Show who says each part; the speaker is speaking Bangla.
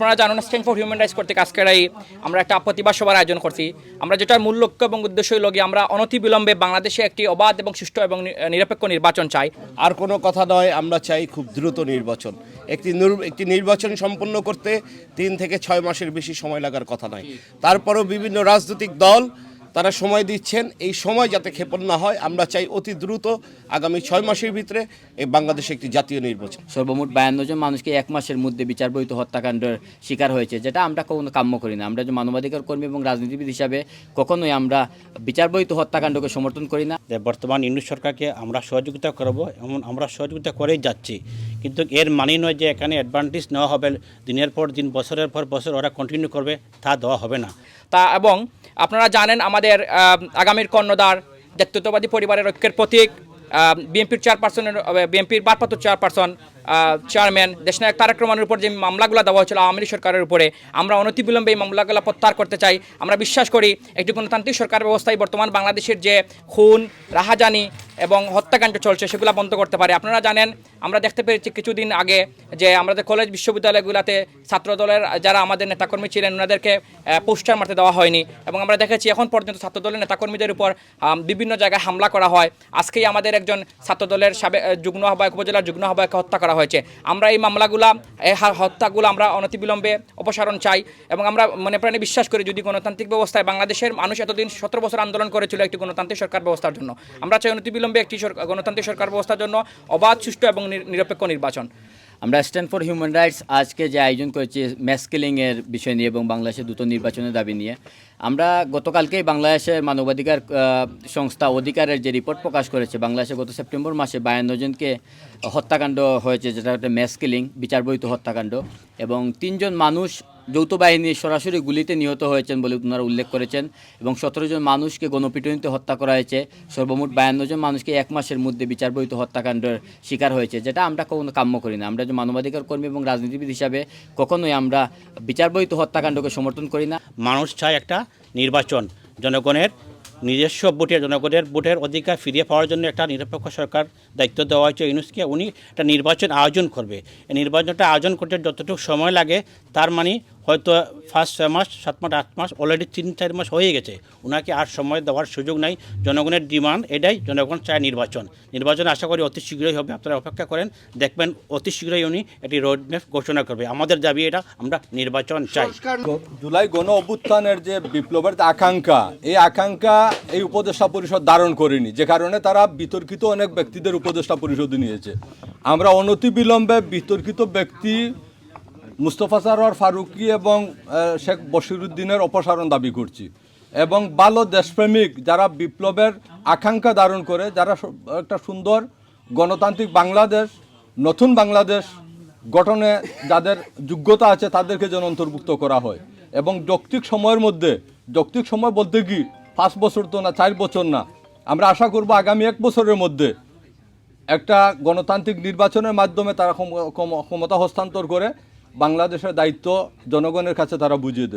Speaker 1: আপনারা জানুন স্ট্যান্ড ফর হিউম্যান রাইটস কর্তৃক আজকের এই আমরা একটা প্রতিবাদ সভার আয়োজন করছি। আমরা যেটার মূল লক্ষ্য এবং উদ্দেশ্য হলো গিয়ে আমরা অনতিবিলম্বে বাংলাদেশে একটি অবাধ এবং সুষ্ঠু এবং নিরপেক্ষ নির্বাচন চাই।
Speaker 2: আর কোনো কথা নয়, আমরা চাই খুব দ্রুত নির্বাচন। একটি একটি নির্বাচন সম্পন্ন করতে তিন থেকে ছয় মাসের বেশি সময় লাগার কথা নয়। তারপরও বিভিন্ন রাজনৈতিক দল তারা সময় দিচ্ছেন। এই সময় যাতে ক্ষেপণ না হয় আমরা চাই অতি দ্রুত আগামী ছয় মাসের ভিতরে এই বাংলাদেশে একটি জাতীয় নির্বাচন।
Speaker 3: সর্বমোট বায়ান্ন জন মানুষকে এক মাসের মধ্যে বিচার বহিত হত্যাকাণ্ডের শিকার হয়েছে যেটা আমরা কোনো কাম্য করি না। আমরা যে মানবাধিকার কর্মী এবং রাজনীতিবিদ হিসাবে কখনোই আমরা বিচার বহিত হত্যাকাণ্ডকে সমর্থন করি না।
Speaker 4: বর্তমান ইন্দু সরকারকে আমরা সহযোগিতা করব এমন আমরা সহযোগিতা করেই যাচ্ছি। কিন্তু এর মানে নয় যে এখানে অ্যাডভান্টেজ নেওয়া হবে। দিনের পর দিন, বছরের পর বছর ওরা কন্টিনিউ করবে, তা দেওয়া হবে না।
Speaker 1: তা এবং আপনারা জানেন আমাদের আগামীর কর্ণধার, জাতীয়তাবাদী পরিবারের ঐক্যের প্রতীক বিএনপির চেয়ারপারসনের বিএনপির বারপাত্র চেয়ারপারসন চেয়ারম্যান দেশনায়ক তারেক রহমানের উপর যে মামলাগুলো দেওয়া হয়েছিল আওয়ামী সরকারের উপরে আমরা অনতিবিলম্বে এই মামলাগুলো প্রত্যাহার করতে চাই। আমরা বিশ্বাস করি একটি গণতান্ত্রিক সরকার ব্যবস্থায় বর্তমান বাংলাদেশের যে খুন রাহাজানি এবং হত্যাকাণ্ড চলছে সেগুলো বন্ধ করতে পারে। আপনারা জানেন আমরা দেখতে পেরেছি কিছুদিন আগে যে আমাদের কলেজ বিশ্ববিদ্যালয়গুলোতে ছাত্রদলের যারা আমাদের নেতাকর্মী ছিলেন ওনাদেরকে পোস্টার মারতে দেওয়া হয়নি এবং আমরা দেখেছি এখন পর্যন্ত ছাত্রদলের নেতাকর্মীদের উপর বিভিন্ন জায়গায় হামলা করা হয়। আজকেই আমাদের একজন ছাত্রদলের সাবে আহ, যুগ্ম আহ্বায়ক উপজেলার যুগ্ম আহ্বায়ককে হত্যা করা হয়েছে। আমরা এই মামলাগুলা, এই হত্যাগুলো আমরা অনতিবিলম্বে অপসারণ চাই এবং আমরা মনে প্রাণে বিশ্বাস করি যদি গণতান্ত্রিক ব্যবস্থায় বাংলাদেশের মানুষ এতদিন সতেরো বছর আন্দোলন করেছিল একটি গণতান্ত্রিক সরকার ব্যবস্থার জন্য। আমরা চাই অনতিবিলম্বে একটি গণতান্ত্রিক সরকার ব্যবস্থার জন্য অবাধ, সুষ্ঠু এবং নির- নিরপেক্ষ নির্বাচন।
Speaker 3: আমরা স্ট্যান্ড ফর হিউম্যান রাইটস আজকে যে আয়োজন করেছি ম্যাসকেলিংয়ের বিষয় নিয়ে এবং বাংলাদেশের দ্রুত নির্বাচনের দাবি নিয়ে, আমরা গতকালকেই বাংলাদেশের মানবাধিকার সংস্থা অধিকারের যে রিপোর্ট প্রকাশ করেছে, বাংলাদেশে গত সেপ্টেম্বর মাসে বায়ান্ন জনকে হত্যাকাণ্ড হয়েছে, যেটা একটা ম্যাসকেলিং বিচারবহিত হত্যাকাণ্ড এবং তিনজন মানুষ যৌথ বাহিনীর সরাসরি গুলিতে নিহত হয়েছেন বলে ওনারা উল্লেখ করেছেন এবং সতেরো জন মানুষকে গণপিটুনিতে হত্যা করা হয়েছে। সর্বমোট বায়ান্ন জন মানুষকে এক মাসের মধ্যে বিচারবহিত হত্যাকাণ্ডের শিকার হয়েছে, যেটা আমরা কখনো কাম্য করি না। আমরা যে মানবাধিকার কর্মী এবং রাজনীতিবিদ হিসাবে কখনোই আমরা বিচারবহিত হত্যাকাণ্ডকে সমর্থন করি না।
Speaker 4: মানুষ চায় একটা নির্বাচন। জনগণের নিজস্ব ভোটের জনগণের ভোটের অধিকার ফিরিয়ে পাওয়ার জন্য একটা নিরপেক্ষ সরকার দায়িত্ব দেওয়া হয়েছে। ইউনুসকে উনি একটা নির্বাচন আয়োজন করবে। এই নির্বাচনটা আয়োজন করতে যতটুকু সময় লাগে, তার মানে হয়তো ফার্স্ট ছয় মাস, সাত মাস, আট মাস অলরেডি তিন, চার মাস হয়ে গেছে। ওনাকে আর সময় দেওয়ার সুযোগ নাই। জনগণের ডিমান্ড এটাই, জনগণ চায় নির্বাচন। নির্বাচন আশা করি অতি শীঘ্রই হবে, আপনারা অপেক্ষা করেন। দেখবেন অতি শীঘ্রই উনি একটি রোডম্যাপ ঘোষণা করবে। আমাদের দাবি এটা, আমরা নির্বাচন চাই।
Speaker 5: জুলাই গণ অভ্যুত্থানের যে বিপ্লবের আকাঙ্ক্ষা, এই আকাঙ্ক্ষা এই উপদেষ্টা পরিষদ ধারণ করেনি। যে কারণে তারা বিতর্কিত অনেক ব্যক্তিদের উপদেষ্টা পরিষদে নিয়েছে। আমরা অনতি বিলম্বে বিতর্কিত ব্যক্তি মুস্তফা সারোয়ার ফারুকি এবং শেখ বশিরুদ্দিনের অপসারণ দাবি করছি। এবং ভালো দেশপ্রেমিক যারা বিপ্লবের আকাঙ্ক্ষা ধারণ করে, যারা একটা সুন্দর গণতান্ত্রিক বাংলাদেশ, নতুন বাংলাদেশ গঠনে যাদের যোগ্যতা আছে তাদেরকে যেন অন্তর্ভুক্ত করা হয়। এবং যৌক্তিক সময়ের মধ্যে, যৌক্তিক সময় বলতে কি, পাঁচ বছর তো না, চার বছর না, আমরা আশা করব আগামী এক বছরের মধ্যে একটা গণতান্ত্রিক নির্বাচনের মাধ্যমে তারা ক্ষম- ক্ষম- ক্ষমতা হস্তান্তর করে বাংলাদেশের দায়িত্ব জনগণের কাছে তারা বুঝিয়ে দেবে।